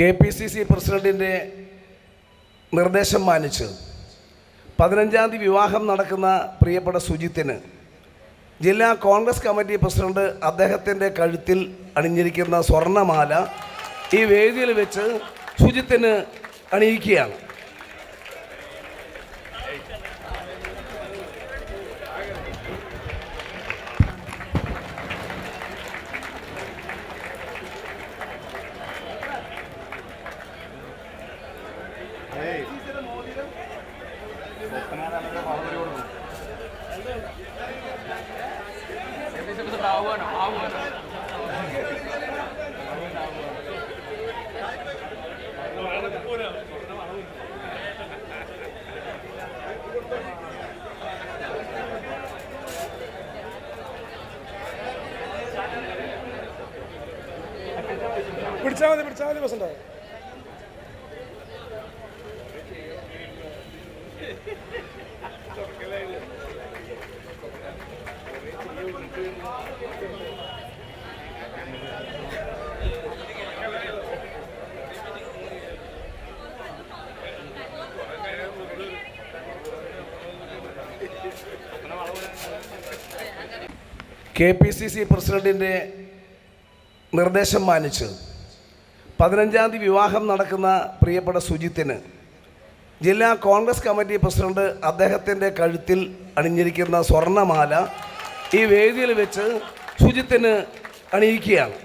K P C C പ്രസിഡന്റിന്റെ നിർദ്ദേശം മാനിച്ച് പതിനഞ്ചാം തീയതി വിവാഹം നടക്കുന്ന പ്രിയപ്പെട്ട സുജിത്തിന് ജില്ലാ കോൺഗ്രസ് കമ്മിറ്റി പ്രസിഡന്റ് അദ്ദേഹത്തിന്റെ കഴുത്തിൽ അണിഞ്ഞിരിക്കുന്ന സ്വർണമാല ഈ വേദിയിൽ വെച്ച് സുജിത്തിന് അണിയിക്കുകയാണ്. പിടിച്ചാൽ മതി പിടിച്ചാൽ മതി bus K P C C പ്രസിഡന്റിന്റെ നിർദ്ദേശം മാനിച്ച് പതിനഞ്ചാം തീയതി വിവാഹം നടക്കുന്ന പ്രിയപ്പെട്ട സുജിത്തിന് ജില്ലാ കോൺഗ്രസ് കമ്മിറ്റി പ്രസിഡന്റ് അദ്ദേഹത്തിന്റെ കഴുത്തിൽ അണിഞ്ഞിരിക്കുന്ന സ്വർണമാല ഈ വേദിയിൽ വെച്ച് സുജിത്തിന് അണിയിക്കുകയാണ്.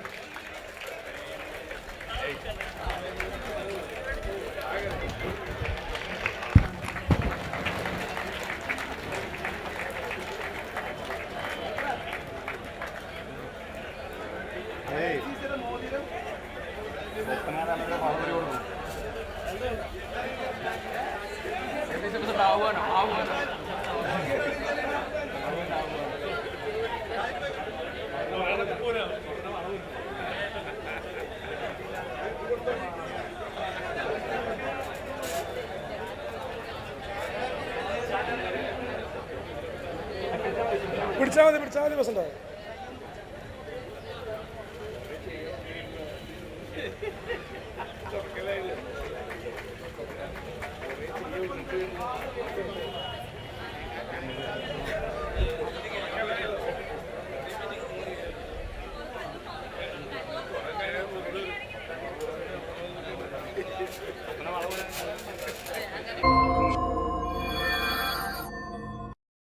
പിടിച്ചാൽ മതി പിടിച്ചാൽ മതി Gracias.